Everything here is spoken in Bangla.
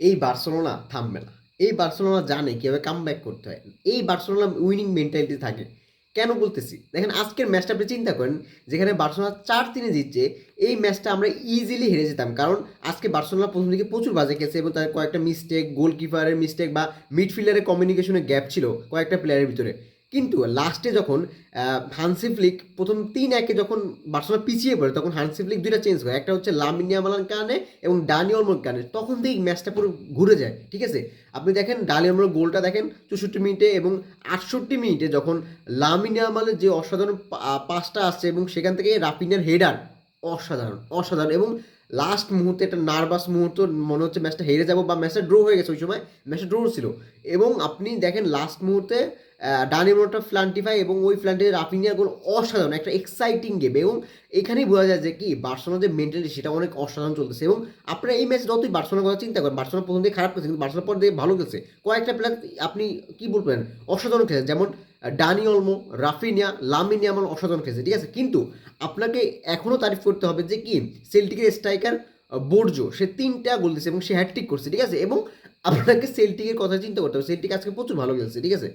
এই বার্সেলোনা থামবে না। এই বার্সেলোনা জানে কীভাবে কাম ব্যাক করতে হয়। এই বার্সেলোনা উইনিং মেন্টালিটি থাকে। কেন বলতেছি? দেখেন, আজকের ম্যাচটা আপনি চিন্তা করেন, যেখানে বার্সেলোনা চার তিনে জিতছে, এই ম্যাচটা আমরা ইজিলি হেরে যেতাম। কারণ, আজকে বার্সেলোনা প্রথম দিকে প্রচুর বাজে খেয়েছে এবং তার কয়েকটা মিস্টেক গোলকিপারের মিস্টেক বা মিডফিল্ডারের কমিউনিকেশনের গ্যাপ ছিল কয়েকটা প্লেয়ারের ভিতরে। কিন্তু লাস্টে যখন হানসি ফ্লিক প্রথম তিন একে যখন বার্সেলোনা পিছিয়ে পড়ে, তখন হানসি ফ্লিক দুইটা চেঞ্জ করে। একটা হচ্ছে লামিনিয়া মালান কানে এবং ডানি কানে তখন থেকে ম্যাচটা পুরো ঘুরে যায়, ঠিক আছে? আপনি দেখেন অলমোর গোলটা দেখেন চৌষট্টি মিনিটে এবং আটষট্টি মিনিটে যখন লামিনিয়া মালের যে অসাধারণ পাসটা আসছে এবং সেখান থেকে রাফিনের হেডার অসাধারণ অসাধারণ এবং লাস্ট মুহূর্তে একটা নার্ভাস মুহূর্ত মনে হচ্ছে ম্যাচটা হেরে যাব বা ম্যাচটা ড্র হয়ে গেছে ওই সময় ম্যাচটা ড্র ছিল। এবং আপনি দেখেন লাস্ট মুহূর্তে ডানি মোটা ফ্লান্টিফাই এবং ওই ফ্লান্টে রাফিনিয়া গোল অসাধারণ, একটা এক্সাইটিং গেম এবং এখানেই বোঝা যায় যে কি, বার্সেলোনার যে মেন্টালিটি সেটা অনেক অসাধারণ চলতেছে এবং আপনারা এই ম্যাচ যতই বার্সোনার কথা চিন্তা করেন, বার্সেলোনা প্রথম দিকে খারাপ খেলছে, কিন্তু বার্সেলোনা পর দিয়ে ভালো খেলছে। কয়েকটা প্লেয়ার আপনি কি বলবেন? অসাধারণ খেলছে, যেমন ডানি অলমো, রাফিনিয়া লামিনিয়া আমার অসাধারণ খেলছে, ঠিক আছে? কিন্তু আপনাকে এখনও তারিফ করতে হবে যে কি, সেল্টিকের স্ট্রাইকার বোর্জো, সে তিনটা গোল দিয়েছে এবং সে হ্যাট্রিক করছে, ঠিক আছে? এবং আপনাকে সেল্টিকের কথা চিন্তা করতে হবে, সেল্টিক আজকে প্রচুর ভালো খেলছে, ঠিক আছে?